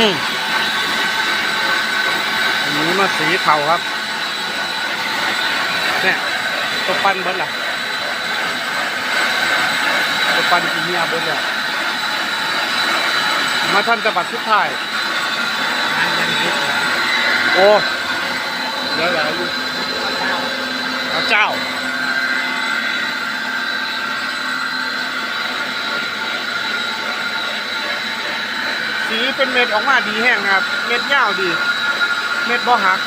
อันนี้มาสีเทาครับเนี่ยตัวปั้นเบิ้ลล่ะตัวปั้นกินเมียเบิ้ลล่ะมาท่านจะบัดชุดไทายโอ้เดี๋ยวเหลืออยู่พระเจ้า สีเป็นเม็ดออกมาดีแห้งนะครับ เม็ดยาวดี เม็ดบ่หัก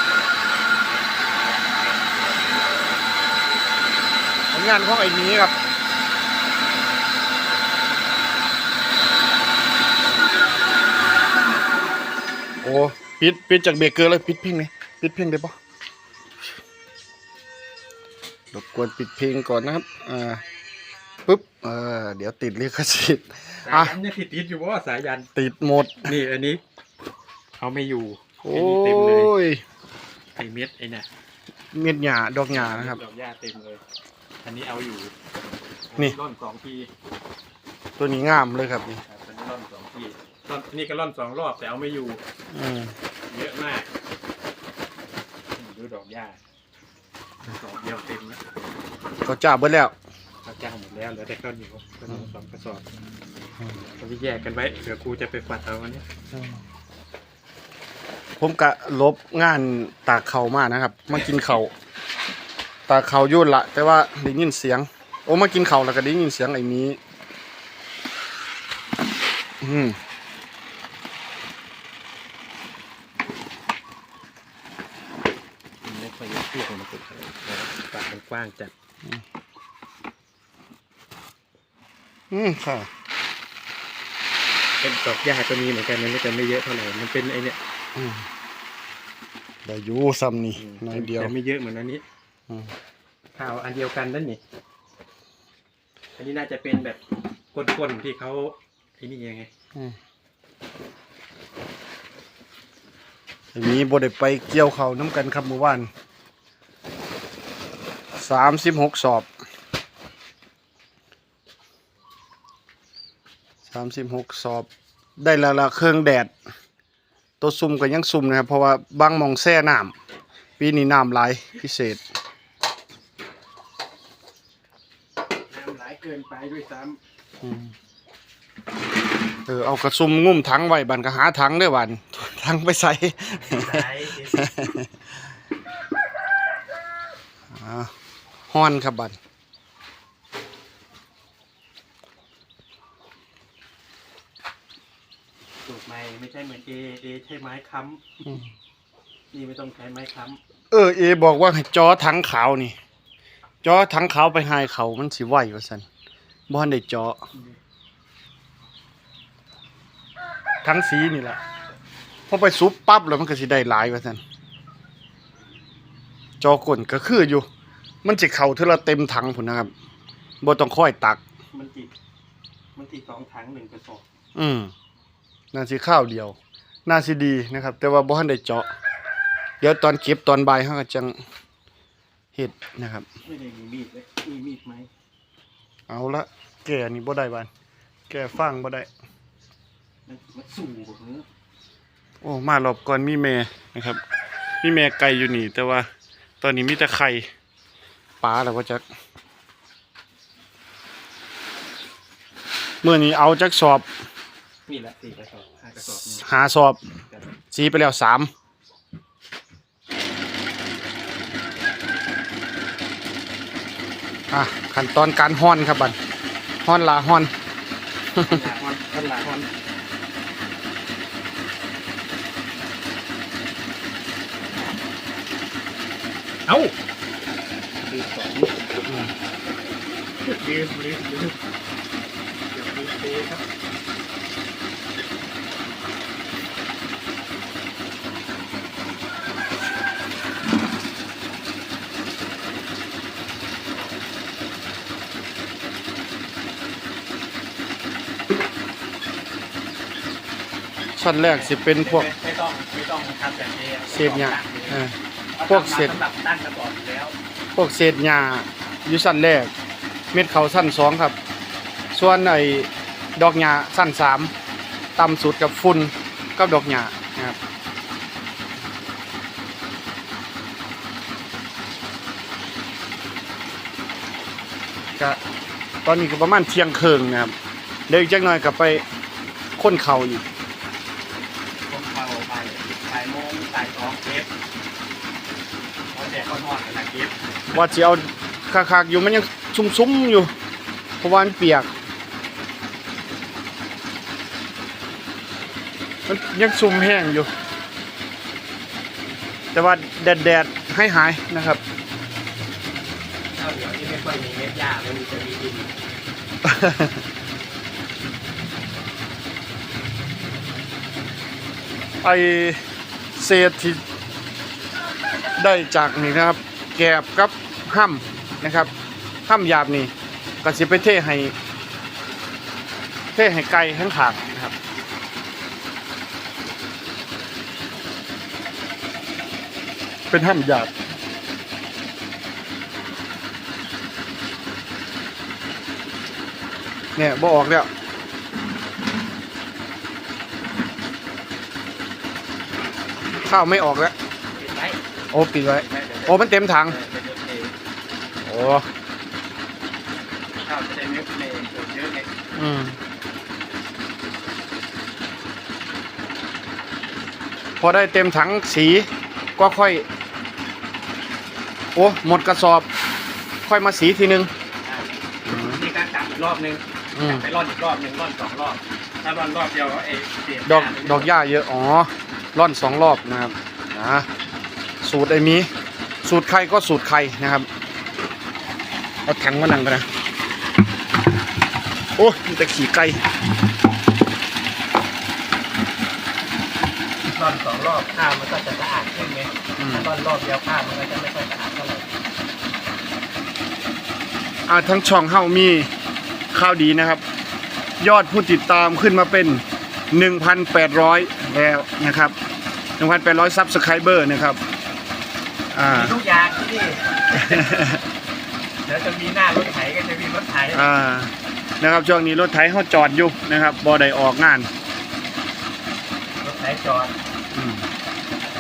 ผลงานของไอ้นี้ครับโอ้ปิดปิดจากเบรกเกอร์เลยปิดเพลงเลยปิดเพลงได้ปะรบกวนปิดเพลงก่อนนะครับ อ่า ปุ๊บเออเดี๋ยวติดลิขสิทธิ์สาอะยยันเนี่ยติดติดอยู่ว่าสายยัน ติดหมด นี่อันนี้เอาไม่อยู่โอ้นนี้เต็มเลยยไอเม็ดไอเนี่ยเม็ดหญ้าดอกหญ้านะครับ ดอกหญ้าเต็มเลย อันนี้เอาอยู่นี่ ร่อนสองทีตัวนี้งามเลยครับนี่ครับอันนี้ร่อนสองทีร่อนนี่ก็ร่อนสองรอบแต่เอาไม่อยู่ อืมเยอะมากนี่ดูดอกหญ้าดอกเดียวเต็มนะก็จ้าเบิดแล้ว แล้วเหลือแต่ข้าวเหนียวข้าวเหนียวอืมสองกระสอบเราไปแยกกันไว้เดี๋ยวครูจะไปฝัดเอาวันนี้ผมกะลบงานตากเขามานะครับ มากินเขาวตากเขายุ่นละแต่ว่าได้ยินเสียง โอ้มากินเขาวแล้วก็ได้ยินเสียงไอ้นี้อืมมันไม่ค่อยเปรี้ยวมันติดเลยปากมันกว้างจัด อืมค่ะ เป็นดอกหญ้าก็มีเหมือนกันมันก็จะไม่เยอะเท่าไหร่มันเป็นไอเนี่ยอืมได้อยู่ซ้ำนี่น้อยเดียวแต่ไม่เยอะเหมือนอันนี้อืมข้าวอันเดียวกันนั่นนี่อันนี้น่าจะเป็นแบบก้นๆที่เขาไอ้นี่ยังไงอืมไอ้นี้บ่ได้ไปเกี่ยวเขาวน้ำกันครับเมื่อวานสามสิบหกสอบ สามสิบหกสอบ ได้และละเครื่องแดด ตัวซุ่มก็ยังซุ่มนะครับ เพราะว่าบางหมองแช่น้ำปีนี้น้ำหลายพิเศษ น้ำไหลเกินไปด้วยซ้อืมเออเอากระซุ่มงุ่มถังไว้บันก็หาถังได้อบันถังไปใส่ำไหลอ่าฮ้อนครับบัน สูตรใหม่ ไม่ใช่เหมือนเอเอใช้ไม้ค้ำนี่ไม่ต้องใช้ไม้ค้เออเอ บอกว่าให้จอถังขาวนี่ จอถังขาวไปหายเขามันสิไหวว่าซั่นบ่ทันได้จอถังสีนี่แหละพอไปซุปปั๊บแล้วมันก็สิได้หลายว่าซั่นจอกลก็คืออยู่ มันสิเข้าเทอละเต็มถังพุ่นนะครับบ่ต้องค่อยตักำมันติด มันติดสองถังหนึ่งกระสอบ อืม น่าสิข้าวเดียว น่าสิดีนะครับ แต่ว่าบ่ทันได้เจาะ เดี๋ยวตอนเก็บตอนบ่ายเฮาก็จังเฮ็ดนะครับ ไม่ได้มีมีดเลยมีมีดไหมเอาละแก่นี่บ่ได้บานแก่ฟังบ่ได้ มันมันสูงกว่านี้โอ้มารอบก่อนมีแม่นะครับ มีแม่ไก่อยู่นี่ แต่ว่า ตอนนี้มีแต่ไข่ปลาแล้วว่าจักเมื่อนี้เอาจักสอบ นี่แหละสี่กระสอบห้ากระสอบนี่หาสอบสีไปแล้วสามอะขั้นตอนการฮ้อนครับบัดฮ้อนลาฮ้อน หลาฮอนต้นหลาฮอนเอ้าลืมสองลืมลืมลืมเดี๋ยวลืมเทครับ ชั้นแรกสิเป็นพวกไม่ต้องไม่ต้องทำแบบนี้เศษหญ้าออพพวกเศษษสำหรับตั้งกระบอกอยู่แล้วพวกเศษหญ้าอยู่ชั้นแรก เม็ดเขาชั้นสองครับ ส่วนไอ้ดอกหญ้าชั้นสามต่ำสุดกับฝุ่นกับดอกหญ้านะครับก็ตอนนี้ก็ประมาณเที่ยงเครึ่งนะครับ เดี๋ยวอีกจักหน่อยก็ไปค้นเขาอีก ผมเข้าไปบ่ายโมงบ่ายสองเก็บพอแดดก็นอนแล้วนะเก็บว่าจะเอาคักๆอยู่มันยังชุ่มๆอยู่เพราะว่ามันเปียกมันยังซุ่มแห้งอยู่ แต่ว่าแดดๆให้หายนะครับข้าวเหนียวนี่ไม่ค่อยมีเม็ดหญ้ามันมีแต่มีดินไอ เศษที่ได้จากนี่นะครับ แกบกับห้ำนะครับห้ำหยาบนี่ก็สิไปเทให้เทให้ไก่ทั้งขาดนะครับเป็นห้ำหยาบเนี่ยบ่ออกแล้ว ข้าวไม่ออกแล้ว ปิดไว้โอ้ปิดไว้ ปิดไว้เดี๋ยวโอ้มันเต็มถังเออเดี๋ยวเทโอ้ข้าวจะได้ไม่ไม่เกิดเยอะไงอืมพอได้เต็มถังสีก็ค่อย โอ้หมดกระสอบ ค่อยมาสีทีนึง อ่านี่การจับอีกรอบนึงอืมไปร่อนอีกรอบนึงร่อนสองรอบ ถ้าร่อนรอบเดียวไอ้เศษดอกหญ้ามันดอกหญ้าเยอะ อ๋อ ร่อนสองรอบนะครับนะสูตรไอ้มีสูตรใครก็สูตรใครนะครับเอาถังมานั่งกันนะโอ้ยมีแต่ขี่ไก่ร่อนสองรอบข้าวมันก็จะสะอาดขึ้นไงอืมถ้าร่อนรอบเดียวข้าวมันก็จะไม่ค่อยสะอาดเท่าไหร่อ่าทั้งช่องเฮามีข่าวดีนะครับ ยอดผู้ติดตามขึ้นมาเป็น 1,800 แล้วนะครับ1,800ซับสไครเบอร์นะครับอ่ามีทุกอย่างที่นี่เดี๋ยวจะมีหน้ารถไถก็จะมีรถไถอ่านะครับช่วงนี้รถไถเฮาจอดอยู่นะครับบ่ได้ออกงานรถไถจอดอืม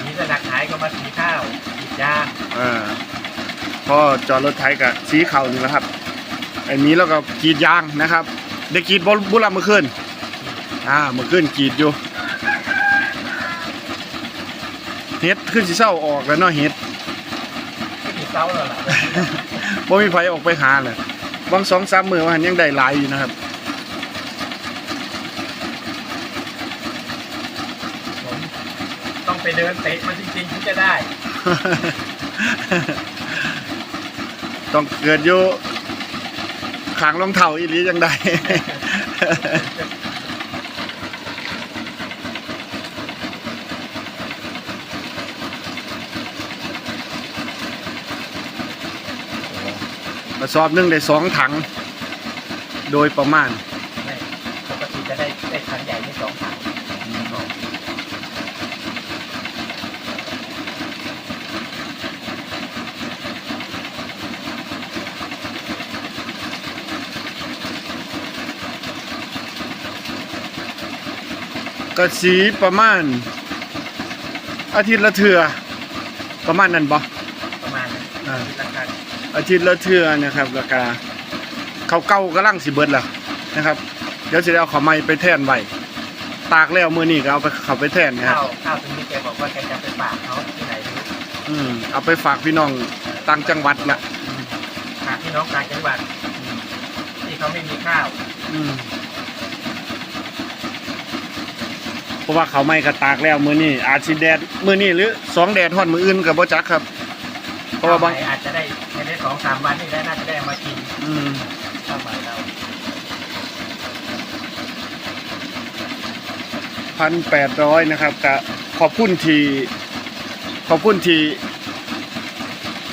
มีสนักไถก็มาสีข้าวสีดยาอ่าพอจอดรถไถกับสีเขานี่แหละครับไอ้นี้แล้วก็กรีดยางนะครับ ได้กรีดบ่บุรเมื่อคืนอ่าเมื่อคืนกรีดอยู่ เฮ็ดขึ้นสิเศร้าออกแล้วเนาะเฮ็ดไม่มีเสาแล้วล่ะบ่มีไผออกไปหาเลยบางสองสามมือว่าหันยังได้หลายอยู่นะครับผมต้องไปเดินเตะมันจริงๆถึงจะได้ ต้องเกิดอยู่ขางรองเท้าอีหลีจังได้ก ระสอบหนึงได้สองถัง โดยประมาณไม่ปกติจะได้ได้ถังใหญ่ที่สองถังกระสีประมาณ อาทิตย์ละเทือประมาณนั้นบ่ ประมาณนั้น อ่า ราคา อาทิตย์ละเทือนะครับราคาเขาเก่ากำลังสิเบิดแล้วนะครับ เดี๋ยวจะได้เอาเขาวใหม่ไปแทนไว้ตากแล้วมื้อนี้ก็เอาไปเขาไปแทนนะครับข้าวข้าวตรงนี้แกบอกว่าแกจะไปฝากเขาที่ไหนไม่รู้อืมเอาไปฝากพี่น้องต่างจังหวัดละฝากพี่น้องต่างจังหวัดที่เขาไม่มีข้าวอืมเพราะว่าเขาวไม่ก็ตากแล้วมื้อนี้อาจสิแดดมื้อนี้หรือสองแดดฮอดมื้ออื่นก็บ่จักครับ เพราะว่าบางข้ใหม่อาจจะได้ภายใน สองสามวันนี่ได้น่าจะได้เอามากินอืมข้าวใหม่เราพันแปดร้อยนะครับกะขอบคุณที ขอบคุณที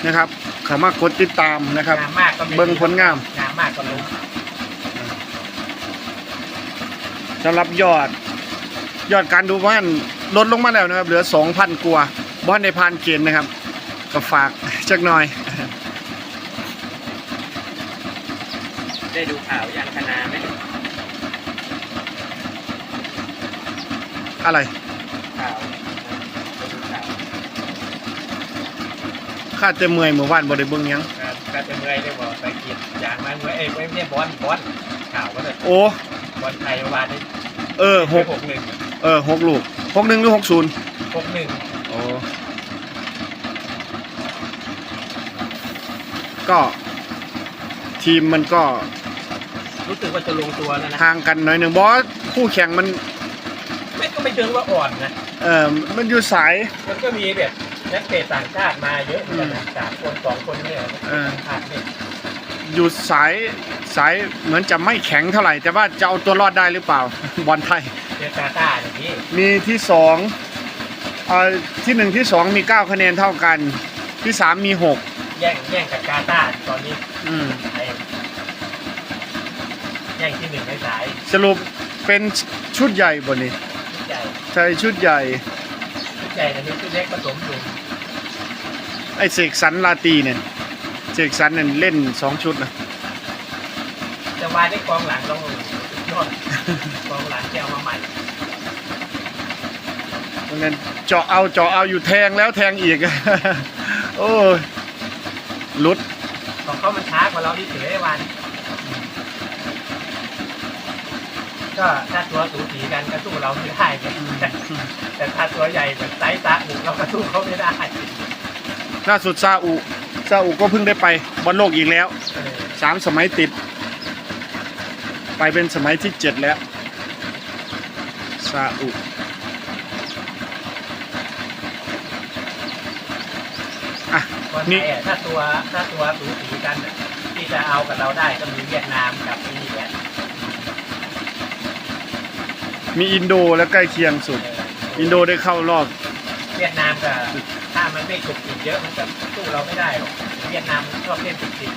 นะครับเขามากดติดตามนะครับ งามมากก็ไม่เบิ่งผลงาม งามมากก็ล้มสำหรับยอด ยอดการดูบ้านลดลงมาแล้วนะครับ เหลือสองพันกว่าบ้านในพานเกณฑ์นะครับ ก็ฝากจักหน่อย ได้ดูข่าวยางคณาไหมอะไร ข่าวได้ดูข่าวข้าจะเมื่อยเมื่อวานบ่ได้เบิ่งหยัง การาจะเมื่อยได้บอกไปกินยางมาเมื่อยเอ้ยไม่ใช่บอลบอลข่าวก็เลยโอ้ บอลไทยเมื่อวานนี้เออหกหกหนึ่งเออหกลูกหกหนึ่งหรือหกศูนย์หกหนึ่งโอ้ก็ ทีมมันก็ รู้สึกว่าจะลงตัวแล้วนะห่างกันหน่อยหนึ่งบอสคู่แข่งมัน ไม่ก็ไม่เชิงว่าอ่อนนะเออมันอยู่สาย มันก็มีแบบนักเตะต่างชาติมาเยอะเหมือนกันนะสามคนสองคนเนี่ยเออ ขาดเนี่ยอยู่สายสายเหมือนจะไม่แข็งเท่าไหร่ แต่ว่าจะเอาตัวรอดได้หรือเปล่า บอลไทย เจอกาตาร์อย่างนี้มีที่สองเอ่อที่หนึ่งที่สองมีเก้าคะแนนเท่ากัน ที่สามมีหกแย่งแย่งกับกาตาร์ตอนนี้ อืมไอ้ แย่งที่หนึ่งในสายสรุปเป็นชุดใหญ่บนนี้ชุดใหญ่ใช่ชุดใหญ่ ชุดใหญ่แต่นี้ชุดเล็กผสมอยู่ไอเสกสรรลาตรีเนี่ยเสกสรรเนี่ยเล่นสองชุดนะแต่วายได้กองหลังต้องยอดกองหลังที่เอามาใหม่เพราะงั้นเจาะเอาเจาะเอาอยู่แทงแล้วแทงอีก โอ้ยหลุดของเขามันช้ากว่าเราที่เฉยวัน ก็ถ้าตัวสูสีกันก็สู้เราไม่ได้ไงแต่แต่ถ้าตัวใหญ่แบบไซส์ตาหนึ่งเราก็สู้เขาไม่ได้ล่าสุดซาอุซาอุก็เพิ่งได้ไปบอลโลกอีกแล้วเออสามสมัยติด ไปเป็นสมัยที่เจ็ดแล้วซาอุอะบอลนี่ไทยอะถ้าตัวถ้าตัวสูสีกันอะที่จะเอากับเราได้ก็มีเวียดนามกับอินเดีย มีอินโดและใกล้เคียงสุด อินโดได้เข้ารอบ เวียดนามกับถ้ามันไม่จุกจิกเยอะมันจะสู้เราไม่ได้หรอกเวียดนามมันชอบเล่นจุกจิก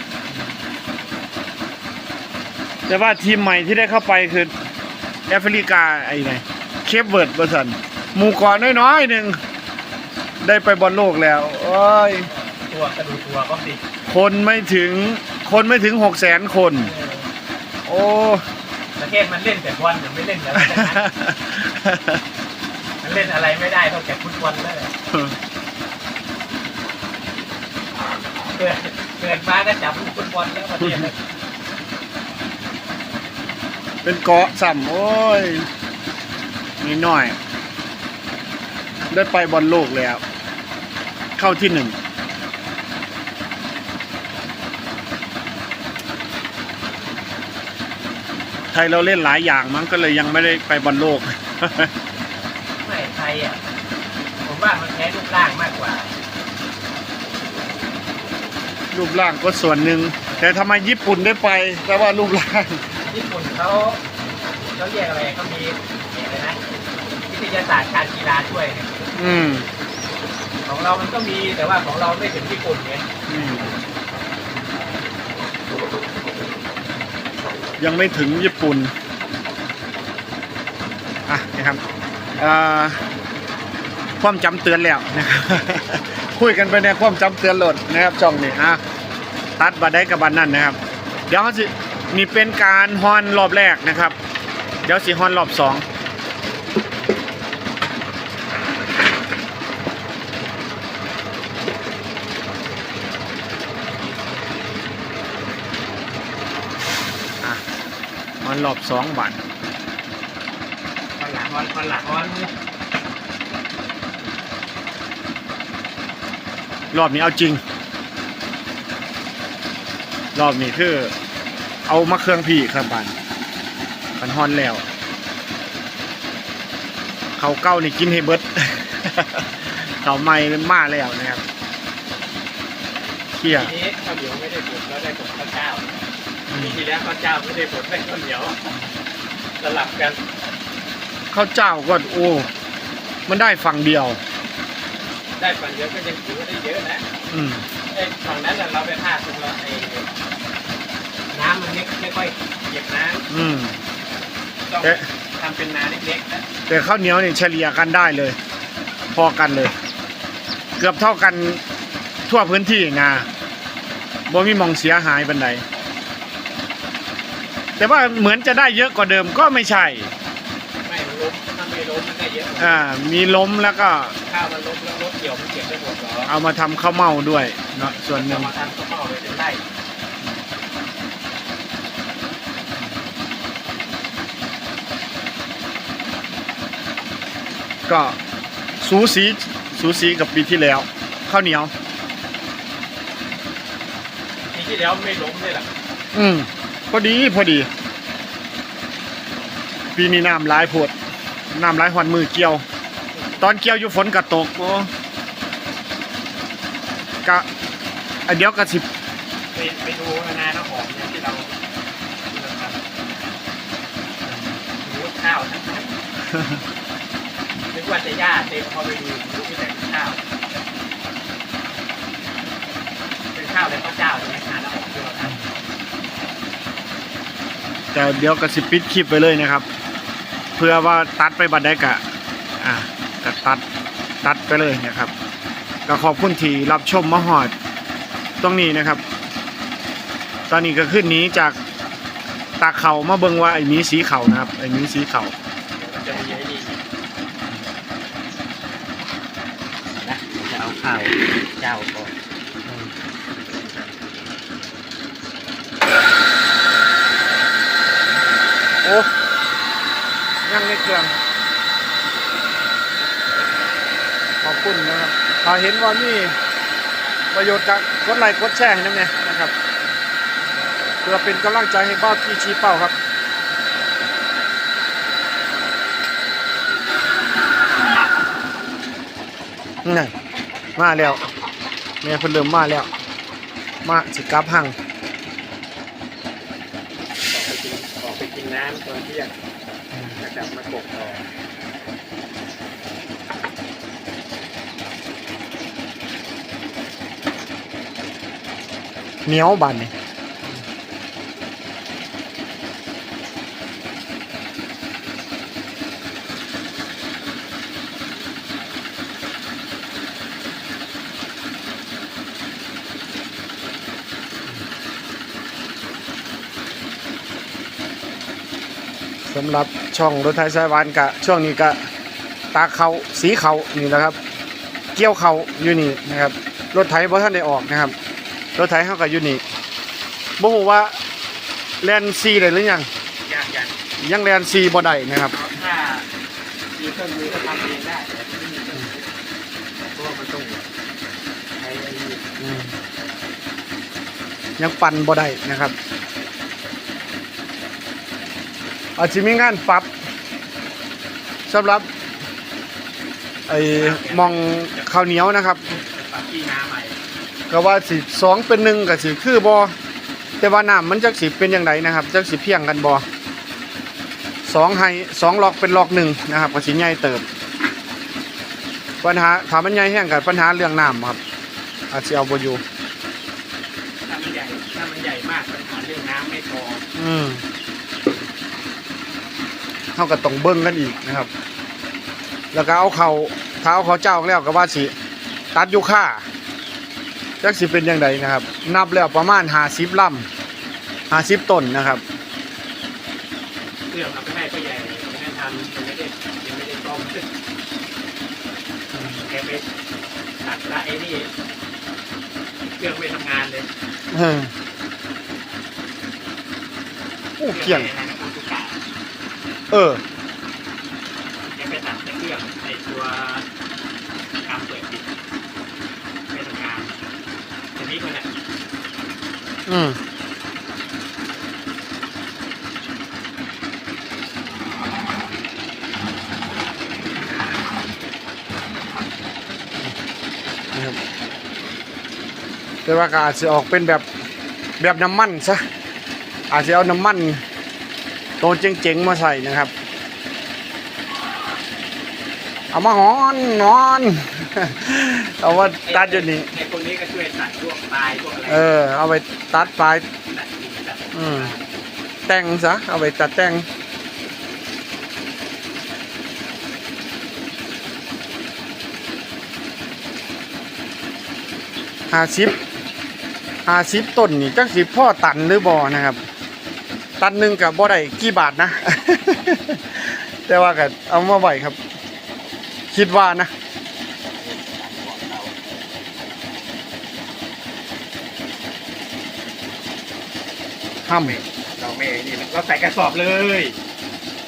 แต่ว่าทีมใหม่ที่ได้เข้าไปคือแอฟริกาไอ้ไงเคปเวิร์ดเบอร์สันหมู่เก่อนน้อยๆหนึ่งได้ไปบอลโลกแล้วโอ้ยตัวกระดูตัวก็สิคนไม่ถึงคนไม่ถึงหกแสนคน โอ้ ประเทศมันเล่นแต่บอลมันไม่เล่นอะไรทั้งนั้นมันเล่นอะไรไม่ได้นอกจากฟุตบอลนั่นแหละเกิดเกิดมาก็จับฟุตบอลแล้วประเทศนั้นเป็นเกาะสัมโอ้ยนิดหน่อย ได้ไปบอลโลกแล้ว เข้าที่หนึ่ง ไทยเราเล่นหลายอย่างมั้งก็เลยยังไม่ได้ไปบอลโลก ไม่ไทยอะ ผมว่ามันแพ้รูปร่างมากกว่า รูปร่างก็ส่วนหนึ่ง แต่ทำไมญี่ปุ่นได้ไปแปลว่ารูปร่าง ญี่ปุ่นเขาเขาเรียกอะไรเขามีอะไรนะวิทยาศาสตร์การกีฬาช่วยเนี่ยอืม ของเรามันก็มีแต่ว่าของเราไม่ถึงญี่ปุ่นไงอื ยังไม่ถึงญี่ปุ่นอะนะครับเอ่อความจำเตือนแล้วนะครับคุยกันไปในความจำเตือนโหลดนะครับช่องนี้อะตัดบัตได้กับบัตนั่นนะครับ เดี๋ยวเขาจะมีเป็นการฮอนรอบแรกนะครับ เดี๋ยวสีฮอนรอบสอง อนรอบสองบัตรวันหลังวันวันหลังวันรอบนี้เอาจริง รอบนี้คือ เอามาเครื่องพี่ครับบานกันฮอนแล้ว เขาเก้านี่กินให้เบิดเขาไม่มาแล้วนะครับเขี่ยทีนี้ข้าวเหนียวไม่ได้ผลแล้วได้ผลข้าวเจ้า ปีที่แล้วข้าวเจ้าไม่ได้ผลได้ข้าวเหนียวสลับกันข้าวเจ้าก็โอ้มันได้ฝั่งเดียว ได้ฝั่งเดียวก็ยังถือว่าได้เยอะนะอืมไอ้ฝั่งนั้นน่ะเราไปพลาดตรงเราไอ้น้ำมันไม่ไม่ค่อยเก็บน้อืมำต้องเอ๊ะ ทำเป็นนาเล็กๆนะแต่ข้าวเหนียวนี่เฉลี่ยกันได้เลย พอกันเลย เกือบเท่ากันทั่วพื้นที่นะบ่มีหมองเสียหายบันได แต่ว่าเหมือนจะได้เยอะกว่าเดิมก็ไม่ใช่ไม่มันลล้มถ้าไม่ล้มมันได้เยอะกว่าอ่ามีล้มแล้วก็ข้าวมันล้มแล้วรถเกี่ยวมันเก็บได้หมดเหรอเอามาทำข้าวเม่าด้วยเนาะส่วนหนึ่จะงมาทำข้าวเม่าเลยเป็นไร่ก็สูสีสูสีกับปีที่แล้วข้าวเหนียว ปีที่แล้วไม่ล้มเลยหรออืม พอดีพอดี ปีนี้น้ำหลายโพดน้ำหลายหอนมือเกี่ยว ตอนเกี่ยวอยู่ฝนกระตกโอ้กะอันเดียวกระสิบไปไปดูนาน้ำหอมเนี่ยที่เราดูข้าวทั้งนั้นนึกว่าจะหญ้าเต็มพอไปดูดูที่แต่ข้าว เป็นข้าวเลยข้าวเจ้าใช่ไหมนาน้ำหอมที่เราทำ แต่เดี๋ยวกะสิปิดคลิปไปเลยนะครับ เพื่อว่าตัดไปบัดได้กะอ่าก็ตัดตัดไปเลยนะครับ ก็ขอบคุณที่รับชมมาหอดตรงนี้นะครับ ตอนนี้ก็ขึ้นนี้จากตาเขามาเบิงว่าไอ้หมีสีเขานะครับไอ้หมีสีเขาจะมีไอ้นี่นะจะเอาข้าวเจ้าก่อน โอ้ยังในเครื่องขอบคุณนะครับถ้าเห็นว่ามีประโยชน์กับกดไลค์กดแชร์ให้นั่นเองนะครับ เพื่อเป็นกำลังใจให้บ้าวพี่ชี้เป้าครับนี่มาแล้วแม่เพิ่นเริ่มมาแล้ว มาสิกลับหัง ออกไปกินออกไปกินน้ำต อนเที่ยงจะกลับมากบต่อเหนียวบานเนี่ย สำหรับช่องรถไทยสายวานกะช่วงนี้กะตาเขาสีเขานี่แหละครับ เกี่ยวเขาอยู่นี่นะครับรถไถบ่ท่านได้ออกนะครับรถไถเขาก็อยู่นี่บ่ฮู้ว่าแลนซีได้หรือยังยากยังยังแลนซีบ่ได้นะครับถ้ามีเครื่องมือก็ทำเองได้แต่ไม่มีเครื่องมือเพราะว่ามันต้องใช้ไอ้นี่ยังปั่นบ่ได้นะครับ อาจจะมีงานปรับสำหรับไอ้หมองข้าวเหนียวนะครับจะปรับที่น้ำใหม่ก็ว่าสิสองเป็นหนึ่งก็สิคือบ่แต่ว่าน้ำมันจักสิเป็นอย่างไรนะครับจักสิเพียงกันบ่สองให้สองล็อกเป็นล็อกหนึ่งนะครับก็สิใหญ่เติบปัญหาถามมันใหญ่แห้งกับปัญหาเรื่องน้ำครับอาจจะเอาบ่อยู่ถ้ามันใหญ่ถ้ามันใหญ่มากปัญหาเรื่องน้ำไม่พออืม เท่ากับต้องเบิ้งกันอีกนะครับ แล้วก็เอาเขาเท้าเขาเจ้าแล้วก็ว่าสิตัดอยุค่าจักสิเป็นยังไงนะครับ นับแล้วประมาณหาสิบลำหาสิบต้นนะครับเครื่องเอาไปให้ก็ใหญ่ไม่ได้ทำยังไม่ได้ยังไม่ได้ต้มแกไปตัดละไอ้นี่เครื่องไปทำงานเลยเออโอ้เกี่ยง เออแกไปตัดแต่เครื่องไอ้ตัวการเปิดปิดไปทำงานทีนี้คนน่ะอืมนะครับแต่ว่าก็อาจจะออกเป็นแบบแบบน้ำมันซะอาจจะเอาน้ำมัน โตเจ๋งๆมาใส่นะครับ เอามาหอนนอนเอาว่าตัดอยู่นี่ไอ้คนนี้ก็ช่วยตัดพวกปลายพวกอะไรเออ เอาไปตัดปลายตัดกิ่งตัดอืมแต่งซะเอาไปตัดแต่งห้าสิบห้าสิบต้นนี่จักสิพ่อตันหรือบ่นะครับ ตันหนึ่งกับบ่ได้กี่บาทนะแต่แต่ว่าก็เอามาไหวครับ คิดว่านะห้ามเราไม่นี่เราใส่กระสอบเลย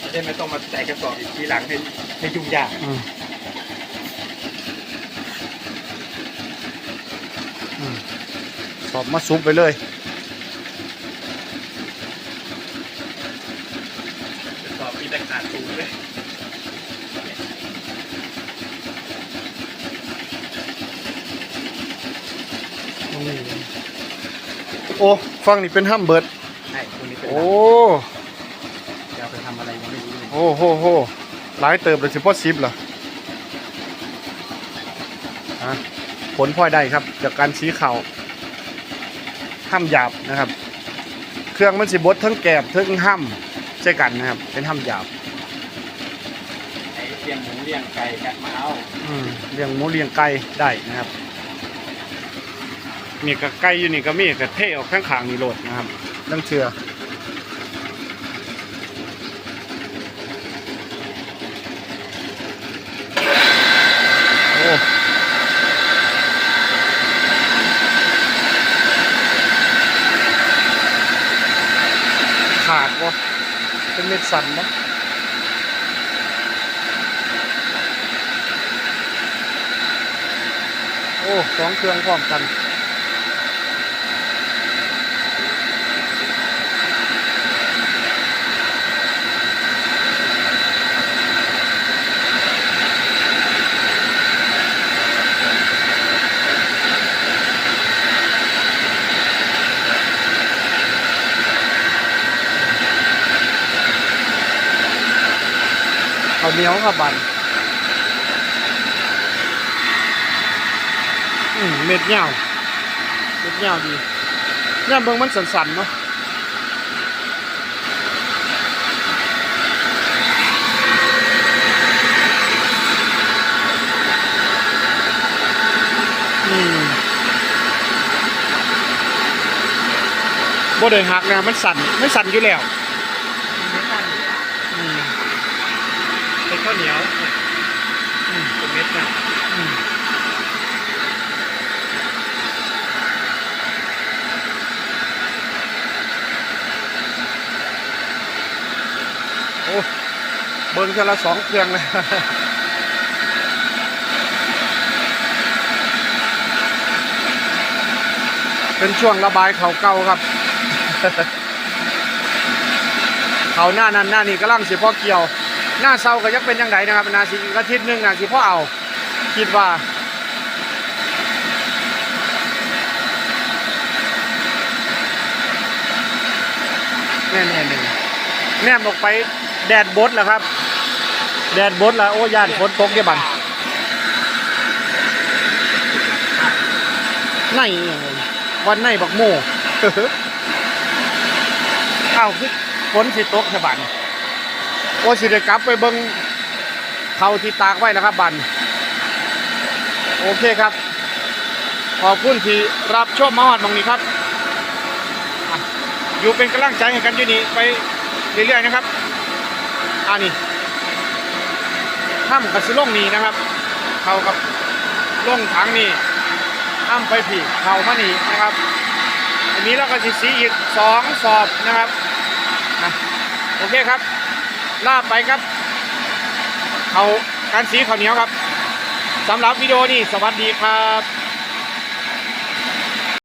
จะได้ไม่ต้องมาใส่กระสอบอีกทีหลังให้ให้ยุ่งยากอืมอืมสอบมาซุปไปเลย กระสอบมีแต่ขาดตูเลย โอ้ฟังนี่เป็นห้ามเบิด ใช่ตัวนี้เป็นโอ้จะเอาไปทำอะไรยังไม่รู้เลยโอ้โหโหหลายเติบเลยสิพอซิบเหรออะผลพลอยได้ครับ จากการชี้เข่าห้ามหยาบนะครับ เครื่องมันสิบดทั้งแกบทั้งห้ามใช่กันนะครับ เป็นห้ามหยาบไอ้เลี้ยงหมูเลี้ยงไก่กันมาเอาอืมเลี้ยงหมูเลี้ยงไก่ได้นะครับ นี่ก็ไก่อยู่นี่ก็มีก็เทออกข้างขางๆนี่โหลดนะครับตั้งเชือโอ้ขาดวะเป็นเม็ดสันวะโอ้สองเครื่องพร้อมกัน ขาวเหนียวครับบันอืมเม็ดเหงาเม็ดเหงาดีเนี่ยเบิ่งมันสันๆเนาะอืมบ่ได้หักนะมันสั่นไม่สั่นอยู่แล้ว ไม่ตั้ง อืม เป็น ข้าวเหนียวอืมเป็นเม็ดนะอืมโอ้เบิ่งเท่ละสองเครื่องเลยเป็นช่วงระบายเขาเก่าครับ เขาหน้านั้นหน้านี้กำลังเสิพ่อเกี่ยว หน้าเศร้าก็ยังเป็นยังไงนะครับนาสิอีกอาทิตย์หนึงนาสิพ่อเอาคิดว่าแน่แน่หนึ่งแนมออกไปแดดบดแล้วครับ แดดบดแล้วโอ้ยานฝนตกเดี๋ยบังไหนยังวันไหนบักโม่เอ้าวคือฝนสิตกสบัน โอ้สิได้กลับไปเบิ่งเขาที่ตากไว้แล้วครับบันโอเคครับ ขอบคุณที่รับชมมาหอดบางนี้ครับ อยู่เป็นกำลังใจให้กันอยู่นี่ไปเรื่อยๆนะครับอ่านี่ห้ามกับสิล่งนี่นะครับ เขากับล่งถังนี่ห้ามไปผีเขามานี่นะครับอันนี้เราก็สิสีอีกสองสอบนะครับโอเคครับ ลาบไปครับ เขาการสีข้าวเหนียวครับสำหรับวิดีโอนี้สวัสดีครับ